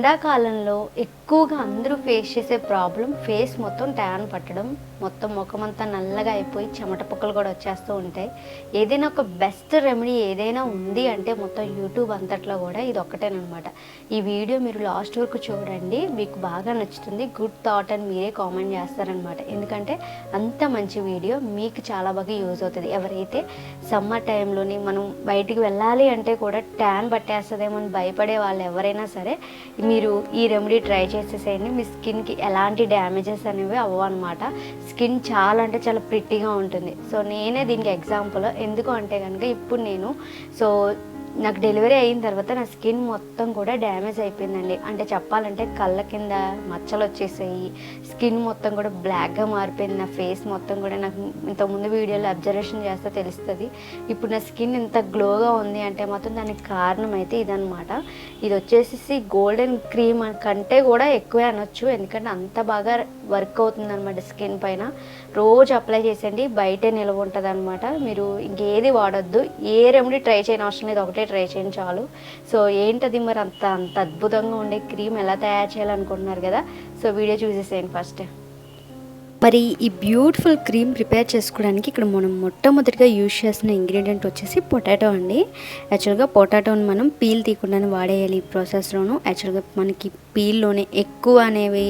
ఎండాకాలంలో ఎక్కువగా అందరూ ఫేస్ చేసే ప్రాబ్లం ఫేస్ మొత్తం ట్యాన్ పట్టడం. మొత్తం ముఖమంతా నల్లగా అయిపోయి చెమట పుక్కలు కూడా వచ్చేస్తూ ఉంటాయి. ఏదైనా ఒక బెస్ట్ రెమెడీ ఏదైనా ఉంది అంటే మొత్తం యూట్యూబ్ అంతట్లో కూడా ఇది ఒక్కటేనమాట. ఈ వీడియో మీరు లాస్ట్ వరకు చూడండి మీకు బాగా నచ్చుతుంది. గుడ్ థాట్ అని మీరే కామెంట్ చేస్తారనమాట. ఎందుకంటే అంత మంచి వీడియో మీకు చాలా బాగా యూజ్ అవుతుంది. ఎవరైతే సమ్మర్ టైంలోని మనం బయటికి వెళ్ళాలి అంటే కూడా ట్యాన్ పట్టేస్తుందేమో అని భయపడే వాళ్ళు ఎవరైనా సరే మీరు ఈ రెమెడీ ట్రై చేసేసేయండి. మీ స్కిన్కి ఎలాంటి డ్యామేజెస్ అనేవి అవ్వవు అనమాట. స్కిన్ చాలా అంటే చాలా ప్రిట్టిగా ఉంటుంది. సో నేనే దీనికి ఎగ్జాంపుల్. ఎందుకు అంటే కనుక ఇప్పుడు నేను సో నాకు డెలివరీ అయిన తర్వాత నా స్కిన్ మొత్తం కూడా డ్యామేజ్ అయిపోయిందండి. అంటే చెప్పాలంటే కళ్ళ కింద మచ్చలు వచ్చేసాయి. స్కిన్ మొత్తం కూడా బ్లాక్గా మారిపోయింది. నా ఫేస్ మొత్తం కూడా నాకు ఇంతకుముందు వీడియోలో అబ్జర్వేషన్ చేస్తే తెలుస్తుంది. ఇప్పుడు నా స్కిన్ ఇంత గ్లోగా ఉంది అంటే మాత్రం దానికి కారణం అయితే ఇదనమాట ఇది వచ్చేసి గోల్డెన్ క్రీమ్ కంటే కూడా ఎక్కువే అనొచ్చు. ఎందుకంటే అంత బాగా వర్క్ అవుతుంది అనమాట స్కిన్ పైన. రోజు అప్లై చేసేయండి బయటే నిల్వ ఉంటుంది అనమాట మీరు ఇంకేది వాడొద్దు. ఏ రెమెడీ ట్రై చేయని అవసరం లేదు ఒకటే ట్రై చేయండి చాలు. సో ఏంటది మరి అంత అంత అద్భుతంగా ఉండే క్రీమ్ ఎలా తయారు చేయాలనుకుంటున్నారు కదా? సో వీడియో చూసేసేయండి ఫస్ట్. మరి ఈ బ్యూటిఫుల్ క్రీమ్ ప్రిపేర్ చేసుకోవడానికి ఇక్కడ మనం మొట్టమొదటిగా యూజ్ చేస్తున్న ఇంగ్రీడియంట్ వచ్చేసి పొటాటో అండి. యాక్చువల్గా పొటాటోని మనం పీల్ తీయకుండానే వాడేయాలి ఈ ప్రాసెస్లోను. యాక్చువల్గా మనకి పీల్లోనే ఎక్కువ అనేవి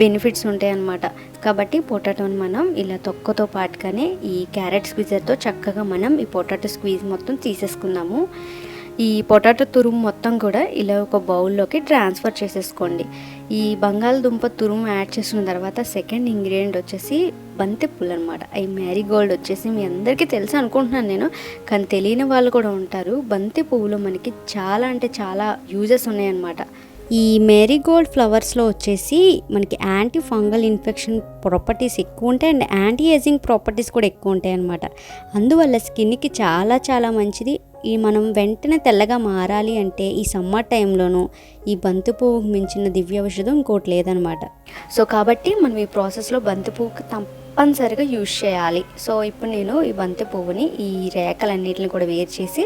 బెనిఫిట్స్ ఉంటాయి అన్నమాట. కాబట్టి పొటాటోని మనం ఇలా తొక్కతో పాటుగానే ఈ క్యారెట్ స్క్వీజర్తో చక్కగా మనం ఈ పొటాటో స్క్వీజ్ మొత్తం తీసేసుకుందాము. ఈ పొటాటో తురుము మొత్తం కూడా ఇలా ఒక బౌల్లోకి ట్రాన్స్ఫర్ చేసేసుకోండి. ఈ బంగాళదుంప తురుము యాడ్ చేసిన తర్వాత సెకండ్ ఇంగ్రీడియంట్ వచ్చేసి బంతి పూలు అనమాట ఈ మ్యారీగోల్డ్ వచ్చేసి మీ అందరికీ తెలుసు అనుకుంటున్నాను నేను కానీ తెలియని వాళ్ళు కూడా ఉంటారు. బంతి మనకి చాలా అంటే చాలా యూజెస్ ఉన్నాయన్నమాట. ఈ మేరీగోల్డ్ ఫ్లవర్స్లో వచ్చేసి మనకి యాంటీ ఫంగల్ ఇన్ఫెక్షన్ ప్రాపర్టీస్ ఎక్కువ ఉంటాయి అండ్ యాంటీ ఏజింగ్ ప్రాపర్టీస్ కూడా ఎక్కువ ఉంటాయి అన్నమాట అందువల్ల స్కిన్కి చాలా చాలా మంచిది. ఈ మనం వెంటనే తెల్లగా మారాలి అంటే ఈ సమ్మర్ టైంలోనూ ఈ బంతి పువ్వుకు మించిన దివ్య ఔషధం ఇంకోటి లేదనమాట. సో కాబట్టి మనం ఈ ప్రాసెస్లో బంతి పువ్వుకి తప్పనిసరిగా యూజ్ చేయాలి. సో ఇప్పుడు నేను ఈ బంతి పువ్వుని ఈ రేఖలన్నిటిని కూడా వేరు చేసి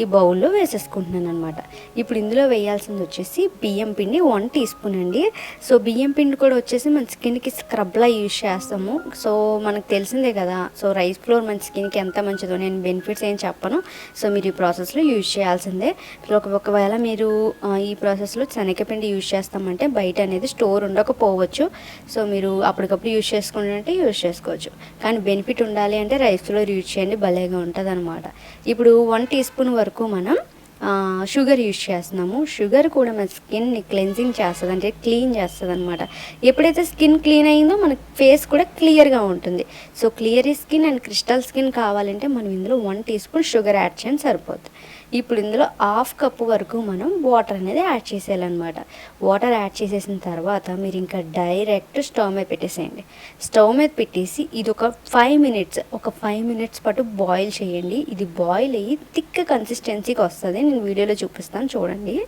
ఈ బౌల్లో వేసేసుకుంటున్నాను అనమాట ఇప్పుడు ఇందులో వేయాల్సింది వచ్చేసి బియ్యం పిండి వన్ టీ స్పూన్ అండి. సో బియ్యం పిండి కూడా వచ్చేసి మన స్కిన్కి స్క్రబ్లా యూజ్ చేస్తాము. సో మనకు తెలిసిందే కదా సో రైస్ ఫ్లోర్ మన స్కిన్కి ఎంత మంచిదో నేను బెనిఫిట్స్ ఏం చెప్పను. సో మీరు ఈ ప్రాసెస్లో యూజ్ చేయాల్సిందే. ఒకవేళ మీరు ఈ ప్రాసెస్లో శనగపిండి యూజ్ చేస్తామంటే బయట అనేది స్టోర్ ఉండకపోవచ్చు. సో మీరు అప్పటికప్పుడు యూజ్ చేసుకుంటే యూజ్ చేసుకోవచ్చు. కానీ బెనిఫిట్ ఉండాలి అంటే రైస్లో యూజ్ చేయండి భలేగా ఉంటుంది అనమాట ఇప్పుడు వన్ టీ స్పూన్ వరకు మనం షుగర్ యూజ్ చేస్తున్నాము. షుగర్ కూడా మన స్కిన్ని క్లెన్జింగ్ చేస్తుంది అంటే క్లీన్ చేస్తుంది అనమాట ఎప్పుడైతే స్కిన్ క్లీన్ అయిందో మన ఫేస్ కూడా క్లియర్గా ఉంటుంది. So clear skin and crystal skin కావాలంటే మనం ఇందులో one teaspoon sugar add చేయండి సరిపోతుంది ఇప్పుడు ఇందులో హాఫ్ కప్పు వరకు మనం వాటర్ అనేది యాడ్ చేసేయాలన్నమాట. వాటర్ యాడ్ చేసేసిన తర్వాత మీరు ఇంకా డైరెక్ట్ స్టవ్ మీద పెట్టేసేయండి. స్టవ్ మీద పెట్టేసి ఇది ఒక ఫైవ్ మినిట్స్ ఒక ఫైవ్ మినిట్స్ పాటు బాయిల్ చేయండి. ఇది బాయిల్ అయ్యి థిక్ కన్సిస్టెన్సీకి వస్తుంది. నేను వీడియోలో చూపిస్తాను చూడండి.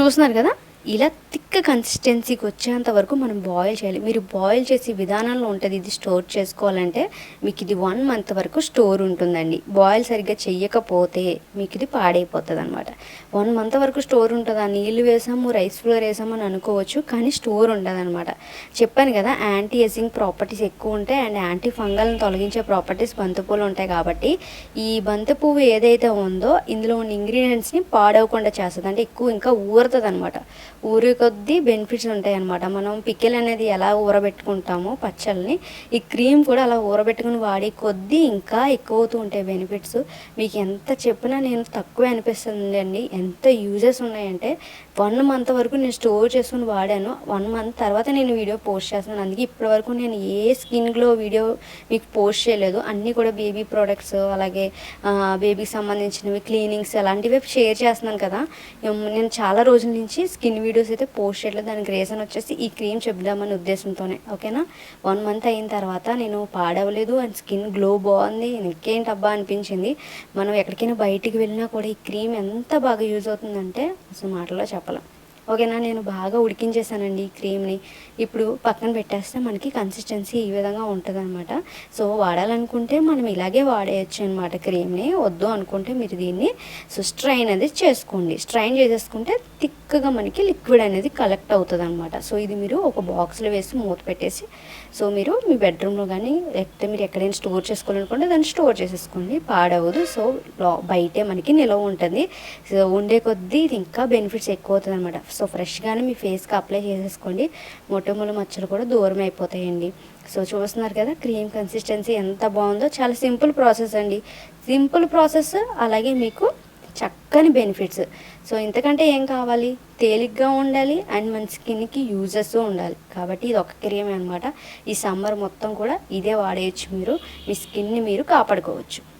చూస్తున్నారు కదా? ఇలా థిక్ కన్సిస్టెన్సీకి వచ్చేంత వరకు మనం బాయిల్ చేయాలి. మీరు బాయిల్ చేసే విధానంలో ఉంటుంది ఇది స్టోర్ చేసుకోవాలంటే మీకు ఇది వన్ మంత్ వరకు స్టోర్ ఉంటుందండి. బాయిల్ సరిగ్గా చెయ్యకపోతే మీకు ఇది పాడైపోతుంది అనమాట వన్ మంత్ వరకు స్టోర్ ఉంటుందా? నీళ్ళు వేసాము రైస్ ఫ్లోర్ వేసాము అని అనుకోవచ్చు కానీ స్టోర్ ఉండదు చెప్పాను కదా యాంటీ ఏజింగ్ ప్రాపర్టీస్ ఎక్కువ ఉంటాయి అండ్ యాంటీ ఫంగల్ని తొలగించే ప్రాపర్టీస్ బంతిపూలు ఉంటాయి కాబట్టి ఈ బంతి పువ్వు ఏదైతే ఉందో ఇందులో ఉన్న ఇంగ్రీడియంట్స్ని పాడవకుండా చేస్తుంది. అంటే ఎక్కువ ఇంకా ఊరుతుంది అనమాట ఊరి కొద్దీ బెనిఫిట్స్ ఉంటాయి అనమాట మనం పిక్కెల్ అనేది ఎలా ఊరబెట్టుకుంటామో పచ్చళ్ళని ఈ క్రీమ్ కూడా అలా ఊరబెట్టుకుని వాడి కొద్దీ ఇంకా ఎక్కువ అవుతూ ఉంటాయి బెనిఫిట్స్ మీకు ఎంత చెప్పినా నేను తక్కువే అనిపిస్తుంది అండి ఎంత యూజెస్ ఉన్నాయంటే వన్ మంత్ వరకు నేను స్టోర్ చేసుకుని వాడాను. వన్ మంత్ తర్వాత నేను వీడియో పోస్ట్ చేస్తున్నాను. అందుకే ఇప్పటి వరకు నేను ఏ స్కిన్ గ్లో వీడియో మీకు పోస్ట్ చేయలేదు. అన్నీ కూడా బేబీ ప్రోడక్ట్స్ అలాగే బేబీకి సంబంధించినవి క్లీనింగ్స్ అలాంటివి షేర్ చేస్తున్నాను కదా. నేను చాలా రోజుల నుంచి స్కిన్ వీడియోస్ అయితే పోస్ట్ చేయలేదు దానికి రీజన్ వచ్చేసి ఈ క్రీమ్ చెప్దామనే ఉద్దేశంతోనే. ఓకేనా? వన్ మంత్ అయిన తర్వాత నేను పాడవలేదు. అండ్ స్కిన్ గ్లో బాగుంది. ఇంకేంటి అబ్బా అనిపించింది. మనం ఎక్కడికైనా బయటికి వెళ్ళినా కూడా ఈ క్రీమ్ ఎంత బాగా యూజ్ అవుతుందంటే అసలు మాటలో palabra. ఓకేనా నేను బాగా ఉడికించేసానండి ఈ క్రీమ్ని. ఇప్పుడు పక్కన పెట్టేస్తే మనకి కన్సిస్టెన్సీ ఈ విధంగా ఉంటుంది అనమాట సో వాడాలనుకుంటే మనం ఇలాగే వాడేయచ్చు అనమాట క్రీమ్ని. వద్దు అనుకుంటే మీరు దీన్ని సో స్ట్రైన్ అనేది చేసుకోండి. స్ట్రైన్ చేసేసుకుంటే థిక్గా మనకి లిక్విడ్ అనేది కలెక్ట్ అవుతుంది అనమాట సో ఇది మీరు ఒక బాక్స్లో వేసి మూత పెట్టేసి సో మీరు మీ బెడ్రూమ్లో కానీ లేకపోతే మీరు ఎక్కడైనా స్టోర్ చేసుకోవాలనుకుంటే దాన్ని స్టోర్ చేసేసుకోండి. పాడవదు. సో బయటే మనకి నిలవ ఉంటుంది. సో ఉండే కొద్దీ ఇది ఇంకా బెనిఫిట్స్ ఎక్కువ అవుతుంది అనమాట సో ఫ్రెష్గానే మీ ఫేస్కి అప్లై చేసేసుకోండి. మొట్టమొదటి మచ్చలు కూడా దూరం అయిపోతాయండి. సో చూస్తున్నారు కదా క్రీమ్ కన్సిస్టెన్సీ ఎంత బాగుందో. చాలా సింపుల్ ప్రాసెస్ అండి. సింపుల్ ప్రాసెస్ అలాగే మీకు చక్కని బెనిఫిట్స్. సో ఇంతకంటే ఏం కావాలి? తేలిగ్గా ఉండాలి అండ్ మన స్కిన్కి యూజెస్ ఉండాలి. కాబట్టి ఇది ఒక క్రీమ్ అనమాట ఈ సమ్మర్ మొత్తం కూడా ఇదే వాడేయచ్చు మీరు. మీ స్కిన్ని మీరు కాపాడుకోవచ్చు.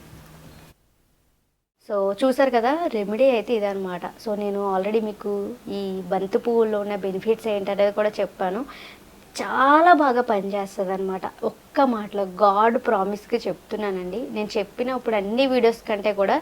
సో చూసారు కదా రెమెడీ అయితే ఇదనమాట సో నేను ఆల్రెడీ మీకు ఈ బంతి పువ్వుల్లో ఉన్న బెనిఫిట్స్ ఏంటనేది కూడా చెప్పాను. చాలా బాగా పనిచేస్తుంది అనమాట ఒక్క మాటలో గాడ్ ప్రామిస్కి చెప్తున్నానండి. నేను చెప్పినప్పుడు అన్ని వీడియోస్ కంటే కూడా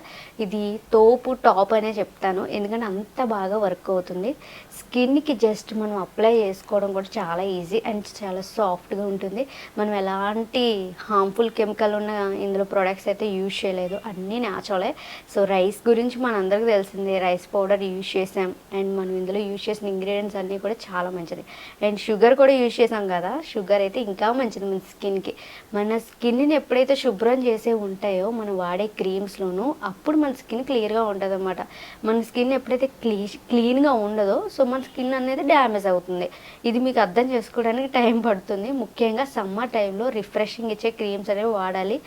ఇది తోపు టాప్ అనే చెప్తాను. ఎందుకంటే అంత బాగా వర్క్ అవుతుంది. స్కిన్కి జస్ట్ మనం అప్లై చేసుకోవడం కూడా చాలా ఈజీ అండ్ చాలా సాఫ్ట్గా ఉంటుంది. మనం ఎలాంటి హార్మ్ఫుల్ కెమికల్ ఉన్న ఇందులో ప్రొడక్ట్స్ అయితే యూజ్ చేయలేదు. అన్నీ న్యాచురలే సో రైస్ గురించి మనందరికీ తెలిసిందే. రైస్ పౌడర్ యూజ్ చేసాం అండ్ మనం ఇందులో యూజ్ చేసిన ఇంగ్రీడియంట్స్ అన్నీ కూడా చాలా మంచిది. అండ్ షుగర్ కూడా యూజ్ చేసాం కదా. షుగర్ అయితే ఇంకా మంచిది. మన స్కిన్కి మన స్కిన్ని ఎప్పుడైతే శుభ్రం చేసే ఉంటాయో మనం వాడే క్రీమ్స్లోనూ అప్పుడు మన స్కిన్ క్లియర్గా ఉంటుంది అనమాట మన స్కిన్ ఎప్పుడైతే క్లీ క్లీన్గా ఉండదో సో మన స్కిన్ అనేది డ్యామేజ్ అవుతుంది. ఇది మీకు అర్థం చేసుకోవడానికి టైం పడుతుంది. ముఖ్యంగా సమ్మర్ టైంలో రిఫ్రెషింగ్ ఇచ్చే క్రీమ్స్ అనేవి వాడాలి.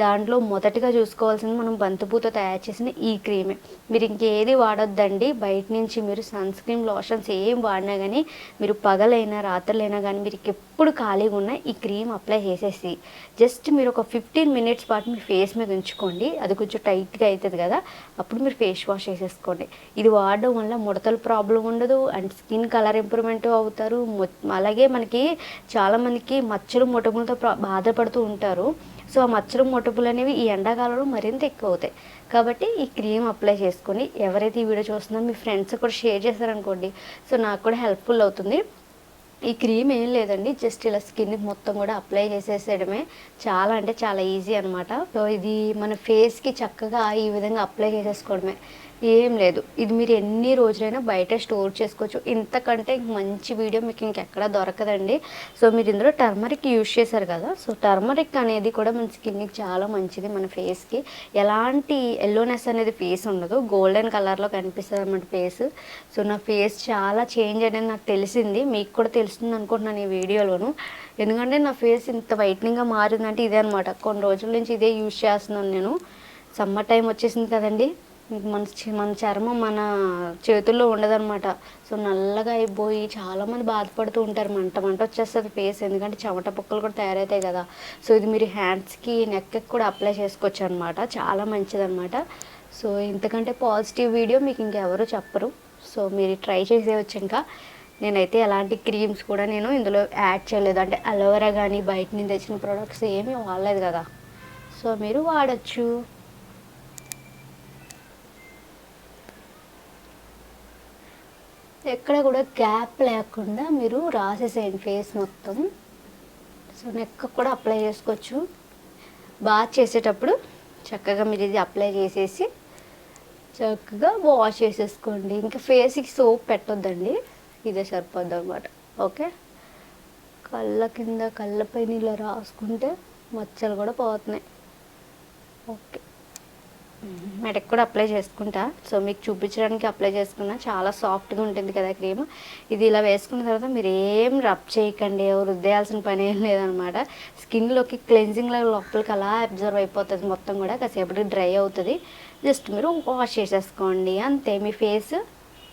దాంట్లో మొదటిగా చూసుకోవాల్సింది మనం బంతిపూతో తయారు చేసిన ఈ క్రీమే. మీరు ఇంకేది వాడొద్దండి. బయట నుంచి మీరు సన్ స్క్రీన్ లోషన్స్ ఏం వాడినా కానీ మీరు పగలైనా రాత్రులైనా కానీ మీరు ఎప్పుడు ఖాళీగా ఉన్న ఈ క్రీమ్ అప్లై చేసేసి జస్ట్ మీరు ఒక ఫిఫ్టీన్ మినిట్స్ పాటు మీ ఫేస్ మీద ఉంచుకోండి. అది కొంచెం టైట్గా అవుతుంది కదా అప్పుడు మీరు ఫేస్ వాష్ చేసేసుకోండి. ఇది వాడడం వల్ల ముడతల ప్రాబ్లం ఉండదు అండ్ స్కిన్ కలర్ ఇంప్రూవ్మెంట్ అవుతారు. అలాగే మనకి చాలామందికి మచ్చలు మొటములతో ప్రా- బాధపడుతూ ఉంటారు. సో ఆ మచ్చలు మొటపులు అనేవి ఈ ఎండాకాలంలో మరింత ఎక్కువ అవుతాయి కాబట్టి ఈ క్రీమ్ అప్లై చేసుకొని ఎవరైతే ఈ వీడియో చూస్తున్నారో మీ ఫ్రెండ్స్ కూడా షేర్ చేశారనుకోండి. సో నాకు కూడా హెల్ప్ఫుల్ అవుతుంది. ఈ క్రీమ్ ఏం లేదండి జస్ట్ ఇలా స్కిన్ మొత్తం కూడా అప్లై చేసేసేయడమే. చాలా అంటే చాలా ఈజీ అనమాట సో ఇది మన ఫేస్కి చక్కగా ఈ విధంగా అప్లై చేసేసుకోవడమే. ఏం లేదు. ఇది మీరు ఎన్ని రోజులైనా బయట స్టోర్ చేసుకోవచ్చు. ఇంతకంటే మంచి వీడియో మీకు ఇంకెక్కడ దొరకదండి. సో మీరు ఇందులో టర్మరిక్ యూజ్ చేశారు కదా. సో టర్మరిక్ అనేది కూడా మన స్కిన్కి చాలా మంచిది మన ఫేస్కి. ఎలాంటి ఎల్లోనెస్ అనేది ఫేస్ ఉండదు. గోల్డెన్ కలర్లో కనిపిస్తుంది అన్నమాట ఫేస్. సో నా ఫేస్ చాలా చేంజ్ అనేది నాకు తెలిసింది. మీకు కూడా తెలుస్తుంది అనుకుంటున్నాను ఈ వీడియోలోను. ఎందుకంటే నా ఫేస్ ఇంత వైట్నింగ్గా మారిందంటే ఇదే అనమాట కొన్ని రోజుల నుంచి ఇదే యూజ్ చేస్తున్నాను నేను. సమ్మర్ టైం వచ్చేసింది కదండి. మన మన చర్మం మన చేతుల్లో ఉండదన్నమాట. సో నల్లగా అయిపోయి చాలామంది బాధపడుతూ ఉంటారు. మంట మంట వచ్చేస్తుంది ఫేస్. ఎందుకంటే చెమట పొక్కలు కూడా తయారవుతాయి కదా. సో ఇది మీరు హ్యాండ్స్కి నెక్కి కూడా అప్లై చేసుకోవచ్చు అనమాట చాలా మంచిదన్నమాట. సో ఇంతకంటే పాజిటివ్ వీడియో మీకు ఇంకెవరు చెప్పరు. సో మీరు ట్రై చేసేయచ్చు ఇంకా. నేనైతే ఎలాంటి క్రీమ్స్ కూడా నేను ఇందులో యాడ్ చేయలేదు. అంటే అలోవెరా కానీ బయట నుంచి తెచ్చిన ప్రోడక్ట్స్ ఏమీ వాడలేదు కదా. సో మీరు వాడచ్చు. ఎక్కడ కూడా గ్యాప్ లేకుండా మీరు రాసేసేయండి ఫేస్ మొత్తం. సో నెక్ కూడా అప్లై చేసుకోవచ్చు. బాగా చేసేటప్పుడు చక్కగా మీరు ఇది అప్లై చేసేసి చక్కగా వాష్ చేసేసుకోండి. ఇంకా ఫేస్కి సోప్ పెట్టొద్దండి. ఇదే సరిపోద్ది అనమాట ఓకే? కళ్ళ కింద కళ్ళపైన ఇలా రాసుకుంటే మచ్చలు కూడా పోతున్నాయి. ఓకే. మెడకు కూడా అప్లై చేసుకుంటా. సో మీకు చూపించడానికి అప్లై చేసుకున్నా. చాలా సాఫ్ట్గా ఉంటుంది కదా క్రీమ్ ఇది ఇలా వేసుకున్న తర్వాత మీరు ఏం రబ్ చేయకండి. రుద్దేయాల్సిన పని ఏం లేదనమాట. స్కిన్లోకి క్లెన్జింగ్ లోపలికి అలా అబ్జర్వ్ అయిపోతుంది మొత్తం కూడా. కాసేపటికి డ్రై అవుతుంది. జస్ట్ మీరు వాష్ చేసేసుకోండి. అంతే. మీ ఫేస్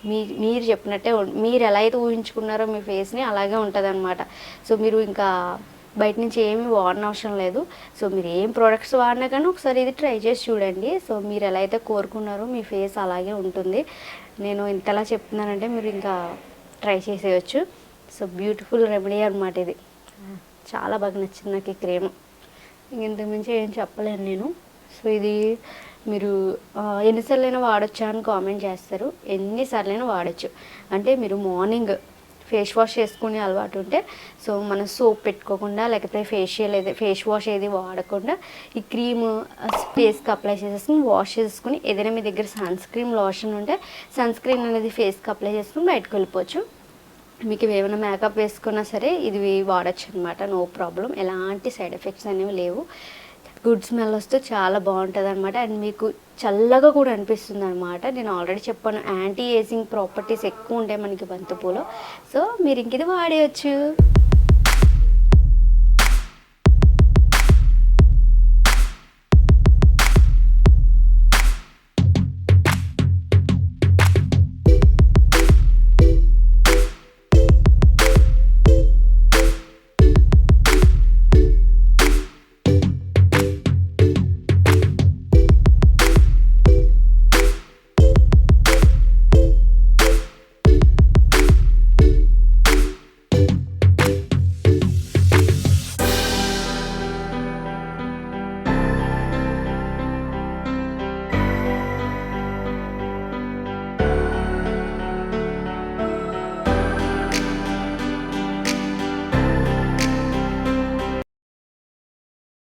మీ మీరు చెప్పినట్టే మీరు ఎలా అయితే ఊహించుకున్నారో మీ ఫేస్ని అలాగే ఉంటుంది సో మీరు ఇంకా బయట నుంచి ఏమీ వాడన అవసరం లేదు. సో మీరు ఏం ప్రోడక్ట్స్ వాడినా కానీ ఒకసారి ఇది ట్రై చేసి చూడండి. సో మీరు ఎలా అయితే కోరుకున్నారో మీ ఫేస్ అలాగే ఉంటుంది. నేను ఇంతలా చెప్తున్నానంటే మీరు ఇంకా ట్రై చేసేయచ్చు. సో బ్యూటిఫుల్ రెమెడీ అనమాట ఇది. చాలా బాగా నచ్చింది నాకు ఈ క్రీమ్ ఇంతకుమించి ఏం చెప్పలేను నేను. సో ఇది మీరు ఎన్నిసార్లైనా వాడొచ్చా అని కామెంట్ చేస్తారు. ఎన్నిసార్లైనా వాడచ్చు. అంటే మీరు మార్నింగ్ ఫేస్ వాష్ చేసుకునే అలవాటు ఉంటే సో మనం సోప్ పెట్టుకోకుండా లేకపోతే ఫేషియల్ ఏది ఫేస్ వాష్ ఏది వాడకుండా ఈ క్రీమ్ ఫేస్కి అప్లై చేసేసుకుని వాష్ చేసుకుని ఏదైనా మీ దగ్గర సన్ స్క్రీన్ లోషన్ ఉంటే సన్ స్క్రీన్ అనేది ఫేస్కి అప్లై చేసుకుని బయటకు వెళ్ళిపోవచ్చు. మీకు ఏమైనా మేకప్ వేసుకున్నా సరే ఇది వాడచ్చు అనమాట నో ప్రాబ్లం. ఎలాంటి సైడ్ ఎఫెక్ట్స్ అనేవి లేవు. గుడ్ స్మెల్ వస్తే చాలా బాగుంటుంది అనమాట అండ్ మీకు చల్లగా కూడా అనిపిస్తుంది అనమాట నేను ఆల్రెడీ చెప్పాను యాంటీ ఏజింగ్ ప్రాపర్టీస్ ఎక్కువ ఉంటాయి మనకి బంతిపూలో. సో మీరు ఇంక ఇది వాడేయచ్చు.